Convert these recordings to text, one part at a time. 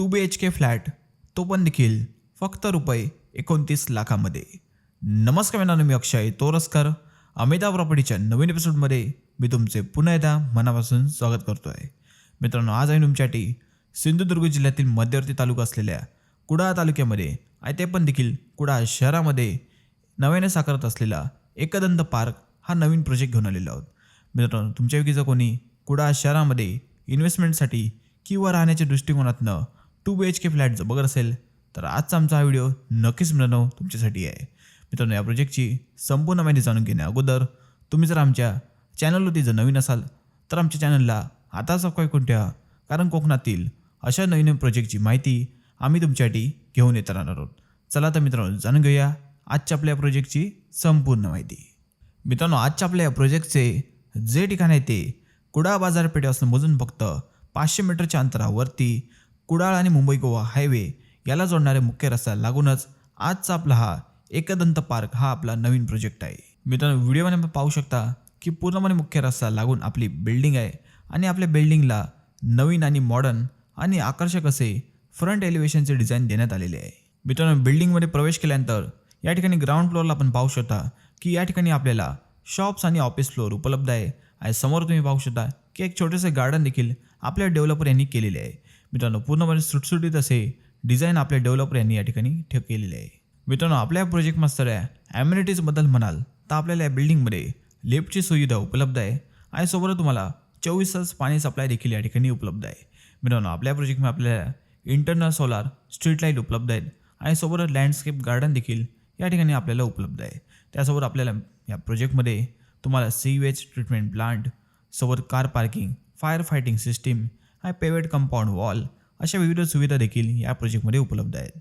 Two B H K flat तो पण देखील फक्त रुपये एकोणतीस लाखामध्ये. नमस्कार मित्रांनो मी अक्षय तोरसकर. अमिता प्रॉपर्टीच्या नवीन एपिसोडमध्ये मी तुमचे पुन्हा एकदा मनापासून स्वागत करतो आहे मित्रांनो आज आहे तुमच्यासाठी सिंधुदुर्ग जिल्ह्यातील मध्यवर्ती तालुका असलेल्या कुडाळ तालुक्यामध्ये आणि ते पण देखील कुडाळ शहरामध्ये नव्याने साकारत असलेला एकदंत पार्क हा नवीन प्रोजेक्ट घेऊन आलेला आहोत. मित्रांनो तुमच्यापैकी जर कोणी कुडाळ शहरामध्ये इन्व्हेस्टमेंटसाठी किंवा राहण्याच्या दृष्टिकोनातनं two B H K flat जर बघत असेल तर आजचा आमचा हा व्हिडिओ नक्कीच मिळणं तुमच्यासाठी आहे. मित्रांनो या प्रोजेक्टची संपूर्ण माहिती जाणून घेण्या अगोदर तुम्ही जर आमच्या चॅनलवरती जर नवीन असाल तर आमच्या चॅनलला आता सबस्क्राईब करून ठेवा. कारण कोकणातील अशा नवीन नवीन प्रोजेक्टची माहिती आम्ही तुमच्यासाठी घेऊन येत राहणार आहोत. चला तर मित्रांनो जाणून घेऊया आजच्या आपल्या प्रोजेक्टची संपूर्ण माहिती. मित्रांनो आजच्या आपल्या या प्रोजेक्टचे जे ठिकाण आहे ते कुडा बाजारपेठेपासून मोजून फक्त पाचशे मीटरच्या अंतरावरती कुडाळ आणि मुंबई गोवा हायवे याला जोडणाऱ्या मुख्य रस्त्याला लागूनच आजचा आपला हा एकदंत पार्क हा आपला नवीन प्रोजेक्ट आहे. मित्रांनो व्हिडिओमध्ये आपण पाहू शकता की पूर्णपणे मुख्य रस्ता लागून आपली बिल्डिंग आहे आणि आपल्या बिल्डिंगला नवीन आणि मॉडर्न आणि आकर्षक असे फ्रंट एलिव्हेशनचे डिझाईन देण्यात आलेले आहे. मित्रांनो बिल्डिंगमध्ये प्रवेश केल्यानंतर या ठिकाणी ग्राउंड फ्लोअरला आपण पाहू शकता की या ठिकाणी आपल्याला शॉप्स आणि ऑफिस फ्लोअर उपलब्ध आहे. आणि समोर तुम्ही पाहू शकता की एक छोटेसे गार्डन देखील आपल्या डेव्हलपर यांनी केलेले आहे. मित्रांनो पूर्णपणे सुटसुटीत असे डिझाईन आपल्या डेव्हलपर यांनी या ठिकाणी ठेव केलेले आहे. मित्रांनो आपल्या प्रोजेक्टमध्ये सगळ्या ॲम्युनिटीजबद्दल म्हणाल तर आपल्याला या बिल्डिंगमध्ये लिफ्टची सुविधा उपलब्ध आहे आणि सोबत तुम्हाला चोवीस तास पाणी सप्लाय देखील या ठिकाणी उपलब्ध आहे. मित्रांनो आपल्या प्रोजेक्टमध्ये आपल्याला इंटरनल सोलार स्ट्रीट लाइट उपलब्ध आहेत आणि सोबत लँडस्केप गार्डन देखील या ठिकाणी आपल्याला उपलब्ध आहे. त्यासोबत आपल्याला या प्रोजेक्टमध्ये तुम्हाला सीवेज ट्रीटमेंट प्लांट सोबत car parking fire fighting system आणि पेवेट कंपाऊंड वॉल अशा विविध सुविधा देखील या प्रोजेक्टमध्ये उपलब्ध आहेत.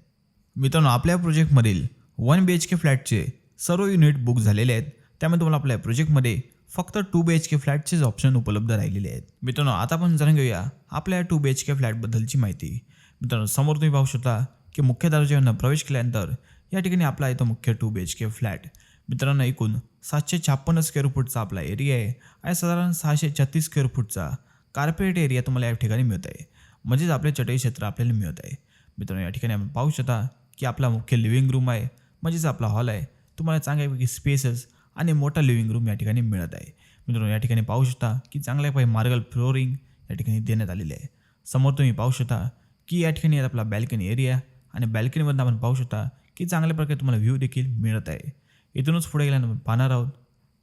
मित्रांनो आपल्या प्रोजेक्टमधील वन बी एच के फ्लॅटचे सर्व युनिट बुक झालेले आहेत. त्यामुळे तुम्हाला आपल्या प्रोजेक्टमध्ये फक्त टू बी एच के फ्लॅटचेच ऑप्शन उपलब्ध राहिलेले आहेत. मित्रांनो आता आपण जाणून घेऊया आपल्या टू बी एच के फ्लॅटबद्दलची माहिती. मित्रांनो समोर तुम्ही पाहू शकता की मुख्य दर्जानं प्रवेश केल्यानंतर या ठिकाणी आपला येतो मुख्य two B H K flat. मित्रांनो एकूण सातशे छप्पन्न स्क्वेअर फूटचा आपला एरिया आहे. आणि साधारण सहाशे छत्तीस स्क्वेअर फूटचा कार्पेट एरिया तुम्हाला या ठिकाणी मिळत आहे म्हणजेच आपले चटई क्षेत्र आपल्याला मिळत आहे मित्रांनो या ठिकाणी आपण पाहू शकता की आपला मुख्य लिव्हिंग रूम आहे म्हणजेच आपला हॉल आहे. तुम्हाला चांगल्यापैकी स्पेसेस आणि मोठा लिव्हिंग रूम या ठिकाणी मिळत आहे मित्रांनो या ठिकाणी पाहू शकता की चांगल्यापैकी मार्गल फ्लोरिंग या ठिकाणी देण्यात आलेले आहे. समोर तुम्ही पाहू शकता की या ठिकाणी आपला बॅल्कनी एरिया आणि बॅल्कनीमधून आपण पाहू शकता की चांगल्या प्रकारे तुम्हाला व्ह्यू देखील मिळत आहे इथूनच पुढे गेल्यानंतर पाहणार आहोत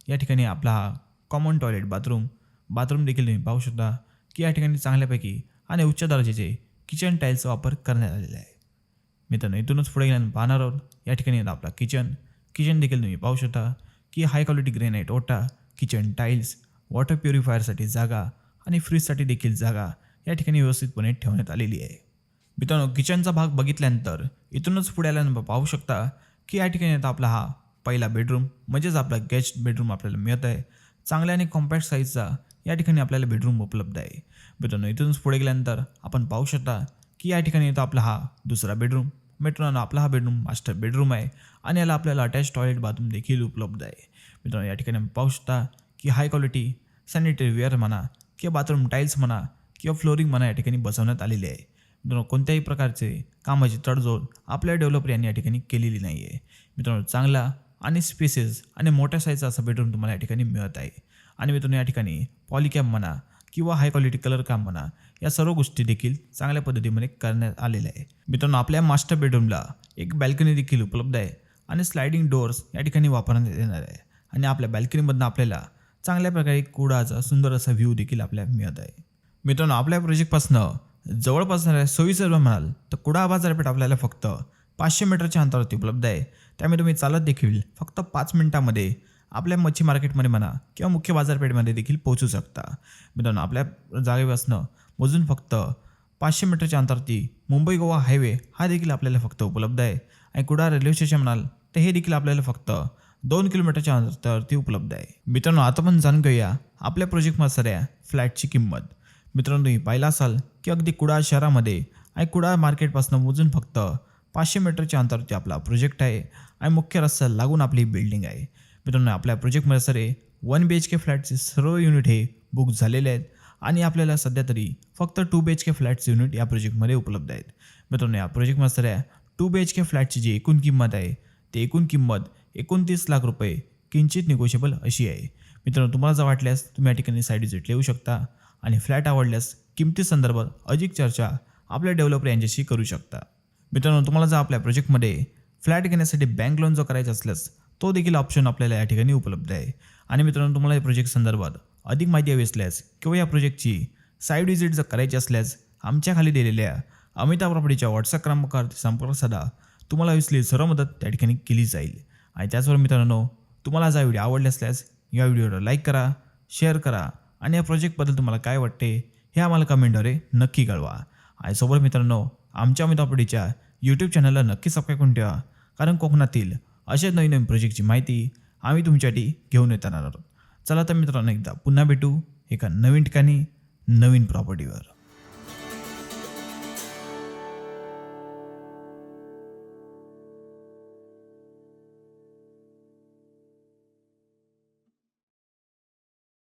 या ठिकाणी आपला हा कॉमन टॉयलेट बाथरूम बाथरूम देखील तुम्ही पाहू शकता की या ठिकाणी चांगल्यापैकी आणि उच्च दर्जाचे किचन टाईल्सचा वापर करण्यात आलेला आहे. मित्रांनो इथूनच पुढे गेल्यानंतर पाहणार आहोत या ठिकाणी आपला किचन किचन देखील तुम्ही पाहू शकता की हाय क्वालिटी ग्रेनाईट ओटा किचन टाईल्स वॉटर प्युरिफायरसाठी जागा आणि फ्रीजसाठी देखील जागा या ठिकाणी व्यवस्थितपणे ठेवण्यात आलेली आहे. मित्रांनो किचनचा भाग बघितल्यानंतर इथूनच पुढे आल्यानंतर पाहू शकता की या ठिकाणी आता आपला हा पहिला बेडरूम म्हणजेच आपला गेस्ट बेडरूम आपल्याला मिळत आहे. चांगल्या आणि कॉम्पॅक्ट साईजचा या ठिकाणी आपल्याला बेडरूम उपलब्ध आहे. मित्रांनो इथूनच पुढे गेल्यानंतर आपण पाहू शकता की या ठिकाणी येतो आपला हा दुसरा बेडरूम मित्रांनो आपला हा बेडरूम मास्टर बेडरूम आहे आणि याला आपल्याला अटॅच टॉयलेट बाथरूम देखील उपलब्ध आहे. मित्रांनो या ठिकाणी आपण पाहू शकता की हाय क्वालिटी सॅनिटरी वेअर म्हणा किंवा बाथरूम टाईल्स म्हणा किंवा फ्लोरिंग म्हणा या ठिकाणी बसवण्यात आलेली आहे. मित्रांनो कोणत्याही प्रकारचे कामाची तडजोड आपल्या डेव्हलपर यांनी या ठिकाणी केलेली नाही आहे मित्रांनो चांगला आणि स्पेसेस आणि मोठ्या साईजचा असा बेडरूम तुम्हाला या ठिकाणी मिळत आहे. आणि मित्रांनो या ठिकाणी पॉलिकॅम म्हणा किंवा हाय क्वालिटी कलर काम म्हणा या सर्व गोष्टी देखील चांगल्या पद्धतीमध्ये करण्यात आलेल्या आहे मित्रांनो आपल्या मास्टर बेडरूमला एक बॅल्कनी देखील उपलब्ध आहे आणि स्लायडिंग डोअर्स या ठिकाणी वापरण्यात येणार आहे. आणि आपल्या बॅल्कनीमधनं आपल्याला चांगल्या प्रकारे कुडाचा सुंदर असा व्ह्यू देखील आपल्याला मिळत आहे. मित्रांनो आपल्या प्रोजेक्टपासनं जवळपास असणाऱ्या सोयीसर म्हणाल तर कुडा बाजारपेठ आपल्याला फक्त पाचशे मीटरच्या अंतरावरती उपलब्ध आहे. त्यामुळे तुम्ही चालत देखील फक्त पाच मिनिटामध्ये आपल्या मच्छी मार्केटमध्ये म्हणा किंवा मुख्य बाजारपेठेमध्ये देखील पोहोचू शकता. मित्रांनो आपल्या जागेपासनं मोजून फक्त पाचशे मीटरच्या अंतरावरती मुंबई गोवा हायवे हा देखील आपल्याला फक्त उपलब्ध आहे. आणि कुडाळ रेल्वे स्टेशन म्हणाल तर हे देखील आपल्याला फक्त दोन किलोमीटरच्या अंतरावरती उपलब्ध आहे. मित्रांनो आता पण जाणून घेऊया आपल्या प्रोजेक्टमध्ये सऱ्या फ्लॅटची किंमत. मित्रांनो तुम्ही पाहिला असाल की अगदी कुडाळ शहरामध्ये आणि कुडाळ मार्केटपासून मोजून फक्त पाचशे मीटरच्या अंतरावरती आपला प्रोजेक्ट आहे. आणि मुख्य रस्त्याला लागून आपली बिल्डिंग आहे. मित्रांनो आपल्या प्रोजेक्टमध्ये सरे वन बी एच के फ्लॅटचे सर्व युनिट हे बुक झालेले आहेत. आणि आपल्याला सध्या तरी फक्त टू बी एच के फ्लॅटचे युनिट या प्रोजेक्टमध्ये उपलब्ध आहेत. मित्रांनो या प्रोजेक्टमध्ये sir two B H K फ्लॅटची जी एकूण किंमत आहे ती एकूण किंमत एकोणतीस लाख रुपये किंचित निगोशिएबल अशी आहे. मित्रांनो तुम्हाला जर वाटल्यास तुम्ही या ठिकाणी साईड विजिट लिहू शकता आणि फ्लॅट आवडल्यास किमती संदर्भात अधिक चर्चा आपल्या डेव्हलपर यांच्याशी करू शकता. मित्रांनो तुम्हाला जर आपल्या प्रोजेक्टमध्ये फ्लॅट घेण्यासाठी बँक लोन जर करायचं असल्यास तो देखील ऑप्शन आपल्याला या ठिकाणी उपलब्ध आहे. आणि मित्रांनो तुम्हाला या प्रोजेक्ट संदर्भात अधिक माहिती हवी असल्यास किंवा या प्रोजेक्टची साईड विजिट जर करायची असल्यास आमच्या खाली दिलेल्या अमिता प्रॉपर्टीच्या व्हॉट्सअप क्रमांकावर संपर्क साधा तुम्हाला असलेली सर्व मदत त्या ठिकाणी केली जाईल. आणि त्याचबरोबर मित्रांनो तुम्हाला हा व्हिडिओ आवडले असल्यास या व्हिडिओला लाईक करा शेअर करा आणि या प्रोजेक्टबद्दल तुम्हाला काय वाटते हे आम्हाला कमेंटद्वारे नक्की कळवा. आणि सोबत मित्रांनो आमच्या अमिता प्रॉपर्टीच्या यूट्यूब चॅनलला नक्की सबस्क्राईब करून ठेवा कारण कोकणातील असे नवीन नवीन प्रोजेक्टची माहिती आम्ही तुमच्यासाठी घेऊन येताना आहोत. चला तर मित्रांनो एकदा पुन्हा भेटू एका नवीन ठिकाणी नवीन प्रॉपर्टीवर